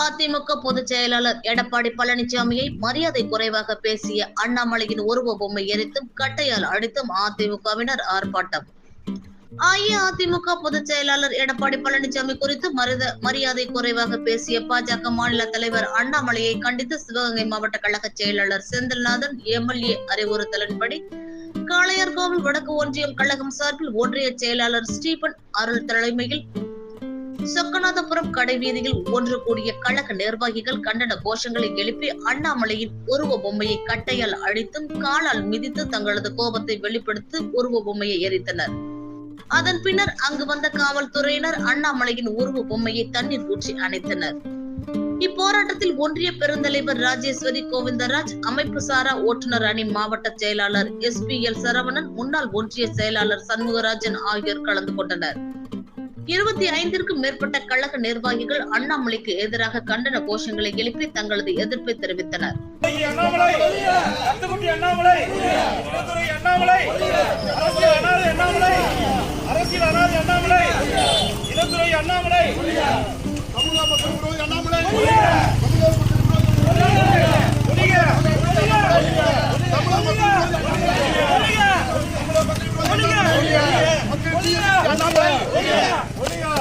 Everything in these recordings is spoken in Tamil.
அதிமுக பொதுச் செயலாளர் எடப்பாடி பழனிசாமியை மரியாதை குறைவாக பேசிய அண்ணாமலையின் உருவ பொம்மை எரித்தும் கட்டையால் அடித்தும் அதிமுகவினர் ஆர்ப்பாட்டம். அஇஅதிமுக பொதுச் செயலாளர் எடப்பாடி பழனிசாமி குறித்து மருத மரியாதை குறைவாக பேசிய பாஜக மாநில தலைவர் அண்ணாமலையை கண்டித்து சிவகங்கை மாவட்ட கழக செயலாளர் செந்தில்நாதன் எம்எல்ஏ அறிவுறுத்தலின்படி காளையார்கோவில் வடக்கு ஒன்றியம் கழகம் சார்பில் ஒன்றிய செயலாளர் ஸ்டீபன் அருள் தலைமையில் சொக்கநாதபுரம் கடைவீதியில் ஒன்று கூடிய கழக நிர்வாகிகள் கண்டன கோஷங்களை எழுப்பி அண்ணாமலையின் உருவ பொம்மையை கட்டையால் அழித்தும் காலால் மிதித்து தங்களது கோபத்தை வெளிப்படுத்தி உருவ பொம்மையை எரித்தனர். அதன் பின்னர் அங்கு வந்த காவல்துறையினர் அண்ணாமலையின் உருவ பொம்மையை தண்ணீர் ஊற்றி அணைத்தனர். இப்போராட்டத்தில் ஒன்றிய பெருந்தலைவர் ராஜேஸ்வரி கோவிந்தராஜ் அமைப்பு சாரா ஓட்டுநர் அணி மாவட்ட செயலாளர் எஸ் பி எல் சரவணன் முன்னாள் ஒன்றிய செயலாளர் சண்முகராஜன் ஆகியோர் கலந்து கொண்டனர். இருபத்தி ஐந்திற்கும் மேற்பட்ட கழக நிர்வாகிகள் அண்ணாமலைக்கு எதிராக கண்டன கோஷங்களை எழுப்பி தங்களது எதிர்ப்பை தெரிவித்தனர். அண்ணாமலை கத்துக்குட்டி அண்ணாமலை இனத்துறை அண்ணாமலை அரசியல் அனாதை அண்ணாமலை அரசியல் அனாதை அண்ணாமலை இனத்துறை அண்ணாமலை தமிழக மக்கள் விரோதி அண்ணாமலை ஒழிக! தமிழக மக்கள் விரோதி ஒழிக! மக்கள் ஜீவிக்க அண்ணாமலை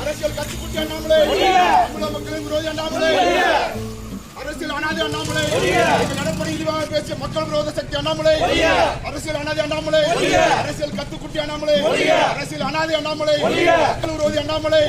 அரசியல் கட்சிக்குட்டி அண்ணாமலை. தமிழக மக்களின் விரோதி அண்ணாமலை. அரசியல் அனாதை அண்ணாமலை. எடப்பாடி இழிவாக பேசிய மக்கள் விரோத சக்தி அண்ணாமலை. அரசியல் அனாதை அண்ணாமலை. அரசியல் கத்துக்குட்டி அண்ணாமலை. அரசியல் அனாதை அண்ணாமலை. மக்கள் விரோதி அண்ணாமலை.